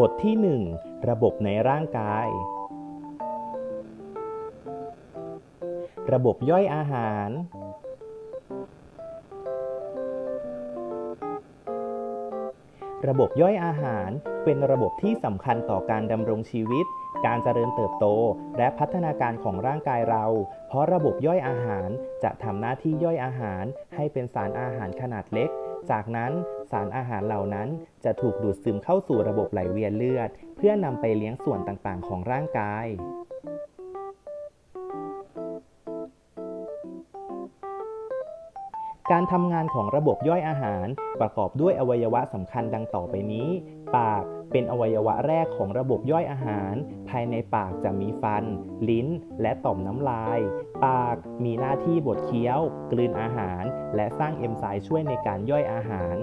บทที่ 1 ระบบในร่างกาย ระบบย่อยอาหาร ระบบย่อยอาหารเป็นระบบที่สำคัญต่อการดำรงชีวิต การเจริญเติบโต และพัฒนาการของร่างกายเรา เพราะระบบย่อยอาหารจะทำหน้าที่ย่อยอาหารให้เป็นสารอาหารขนาดเล็ก จากนั้น สารอาหารเหล่านั้น จะถูกดูดซึมเข้าสู่ระบบไหลเวียนเลือด เพื่อนำไปเลี้ยงส่วนต่างๆ ของร่างกายการทำงานของระบบย่อยอาหารประกอบด้วยอวัยวะสำคัญดังต่อไปนี้ ปากเป็นอวัยวะแรกของระบบย่อยอาหาร ภายในปากจะมีฟัน ลิ้น และต่อมน้ำลาย ปากมีหน้าที่บดเคี้ยว กลืนอาหาร และสร้างเอนไซม์ช่วยในการย่อยอาหาร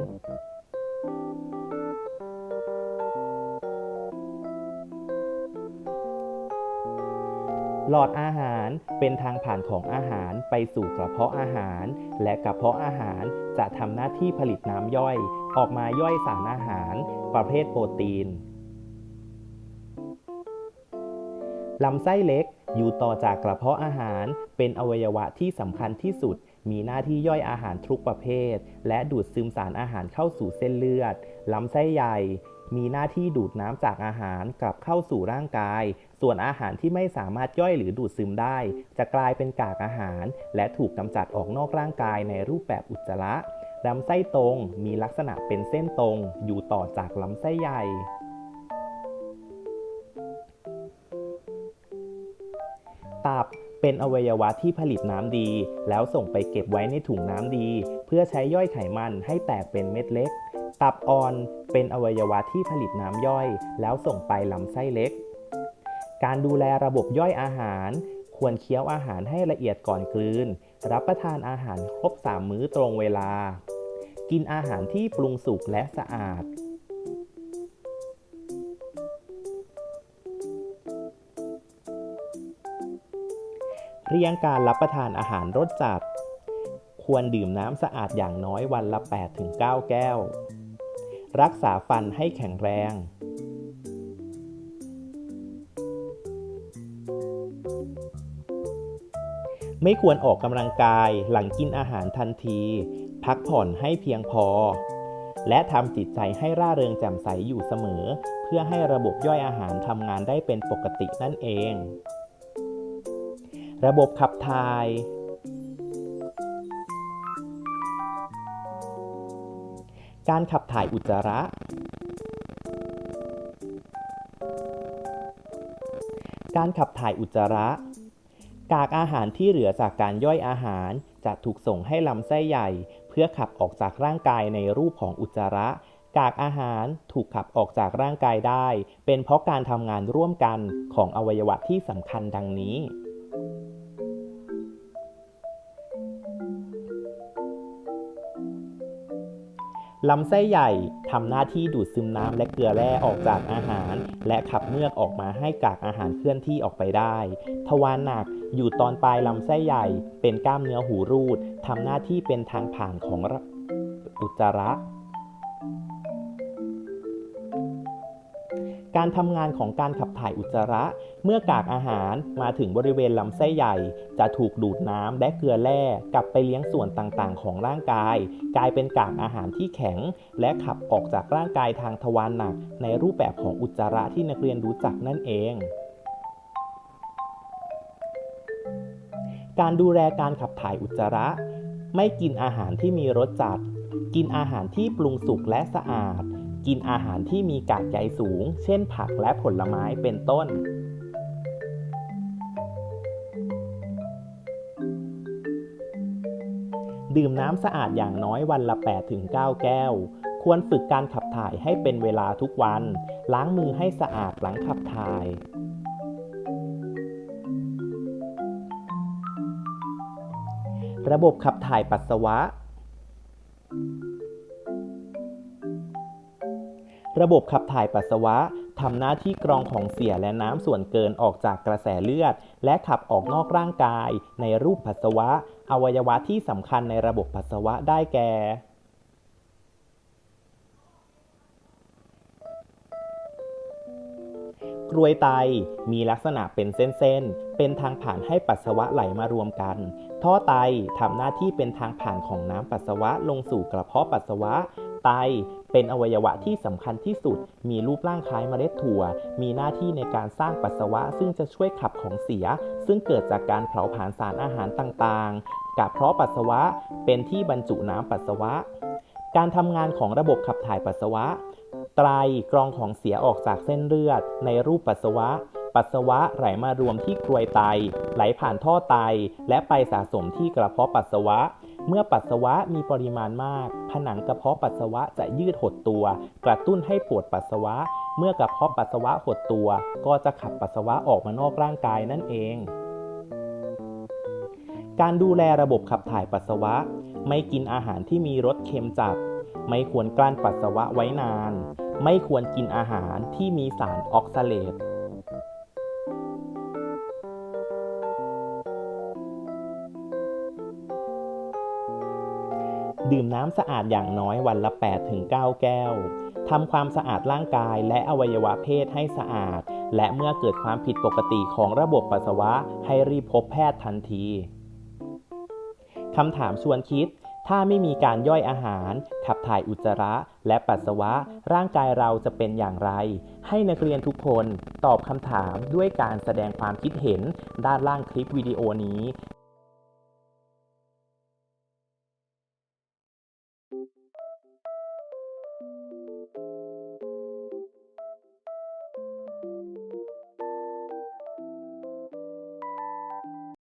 หลอดอาหารเป็นทางผ่านของอาหารไปสู่กระเพาะอาหาร และกระเพาะอาหารจะทำหน้าที่ผลิตน้ำย่อย ออกมาย่อยสารอาหาร ประเภทโปรตีนลำไส้เล็กอยู่ต่อจากกระเพาะอาหาร เป็นอวัยวะที่สำคัญที่สุด มีหน้าที่ย่อยอาหารทุกประเภท และดูดซึมสารอาหารเข้าสู่เส้นเลือดลำไส้ใหญ่ มีหน้าที่ดูดน้ำจากอาหารกลับเข้าสู่ร่างกาย ส่วนอาหารที่ไม่สามารถย่อยหรือดูดซึมได้ จะกลายเป็นกากอาหาร และถูกกำจัดออกนอกร่างกายในรูปแบบอุจจาระลำไส้ตรงมีลักษณะเป็นเส้นตรง อยู่ต่อจากลำไส้ใหญ่ตับเป็นอวัยวะที่ผลิตน้ำดี แล้วส่งไปเก็บไว้ในถุงน้ำดี เพื่อใช้ย่อยไขมันให้แตกเป็นเม็ดเล็ก ตับอ่อน เป็นอวัยวะที่ผลิตน้ำย่อย แล้วส่งไปลำไส้เล็ก การดูแลระบบย่อยอาหาร ควรเคี้ยวอาหารให้ละเอียดก่อนกลืน รับประทานอาหารครบ 3 มื้อตรงเวลา กินอาหารที่ปรุงสุกและสะอาดเรียงการรับประทานอาหารรสจัด ควรดื่มน้ำสะอาดอย่างน้อยวันละ 8-9 แก้ว รักษาฟันให้แข็งแรง ไม่ควรออกกำลังกายหลังกินอาหารทันที พักผ่อนให้เพียงพอ และทำจิตใจให้ร่าเริงแจ่มใสอยู่เสมอ เพื่อให้ระบบย่อยอาหารทำงานได้เป็นปกตินั่นเอง ระบบขับถ่าย การขับถ่ายอุจจาระ การขับถ่ายอุจจาระ กากอาหารที่เหลือจากการย่อยอาหารจะถูกส่งให้ลำไส้ใหญ่ เพื่อขับออกจากร่างกายในรูปของอุจจาระ กากอาหารถูกขับออกจากร่างกายได้ เป็นเพราะการทำงานร่วมกันของอวัยวะที่สำคัญดังนี้ ลำไส้ใหญ่ทำหน้าที่ดูดซึมน้ำและเกลือแร่ออกจากอาหาร และขับเมือกออกมาให้กากอาหารเคลื่อนที่ออกไปได้ ทวารหนักอยู่ตอนปลายลำไส้ใหญ่ เป็นกล้ามเนื้อหูรูดทำหน้าที่เป็นทางผ่านของอุจจาระ การทำงานของการขับถ่ายอุจจาระ เมื่อกากอาหารมาถึงบริเวณลำไส้ใหญ่ จะถูกดูดน้ำและเกลือแร่กลับไปเลี้ยงส่วนต่างๆ ของร่างกาย กลายเป็นกากอาหารที่แข็ง และขับออกจากร่างกายทางทวารหนัก ในรูปแบบของอุจจาระที่นักเรียนรู้จักนั่นเองการดูแลการขับถ่ายอุจจาระ ไม่กินอาหารที่มีรสจัด กินอาหารที่ปรุงสุกและสะอาด กินอาหารที่มีกากใยสูง เช่นผักและผลไม้เป็นต้น ดื่มน้ำสะอาดอย่างน้อยวันละ 8-9 แก้ว ควรฝึกการขับถ่ายให้เป็นเวลาทุกวัน ล้างมือให้สะอาดหลังขับถ่ายระบบขับถ่ายปัสสาวะ ระบบขับถ่ายปัสสาวะทำหน้าที่กรองของเสียและน้ำส่วนเกินออกจากกระแสเลือด และขับออกนอกร่างกาย ในรูปปัสสาวะ อวัยวะที่สำคัญในระบบปัสสาวะได้แก่ กรวยไตมีลักษณะเป็นเส้นๆ เป็นทางผ่านให้ปัสสาวะไหลมารวมกัน ท่อไตทำหน้าที่เป็นทางผ่านของน้ำปัสสาวะลงสู่กระเพาะปัสสาวะ ไตเป็นอวัยวะที่สำคัญที่สุด มีรูปร่างคล้ายเมล็ดถั่ว มีหน้าที่ในการสร้างปัสสาวะ ซึ่งจะช่วยขับของเสีย ซึ่งเกิดจากการเผาผลาญสารอาหารต่างๆ กระเพาะปัสสาวะเป็นที่บรรจุน้ำปัสสาวะ การทำงานของระบบขับถ่ายปัสสาวะ ไตรกรองของเสียออกจากเส้นเลือด ในรูปปัสสาวะ ปัสสาวะไหลมารวมที่กรวยไต ไหลผ่านท่อไต และไปสะสมที่กระเพาะปัสสาวะ เมื่อปัสสาวะมีปริมาณมาก ผนังกระเพาะปัสสาวะจะยืดหดตัว กระตุ้นให้ปวดปัสสาวะ เมื่อกระเพาะปัสสาวะหดตัว ก็จะขับปัสสาวะออกมานอกร่างกายนั่นเอง การดูแลระบบขับถ่ายปัสสาวะ ไม่กินอาหารที่มีรสเค็มจัด ไม่ควรกลั้นปัสสาวะไว้นาน ไม่ควรกินอาหารที่มีสารออกซาเลต ดื่มน้ำสะอาดอย่างน้อยวันละ 8-9 แก้วทำความสะอาดร่างกายและอวัยวะเพศให้สะอาด และเมื่อเกิดความผิดปกติของระบบปัสสาวะให้รีบพบแพทย์ทันทีคำถามชวนคิด ถ้าไม่มีการย่อยอาหาร ขับถ่ายอุจจาระ และปัสสาวะ ร่างกายเราจะเป็นอย่างไร ให้นักเรียนทุกคนตอบคำถามด้วยการแสดงความคิดเห็นด้านล่างคลิปวิดีโอนี้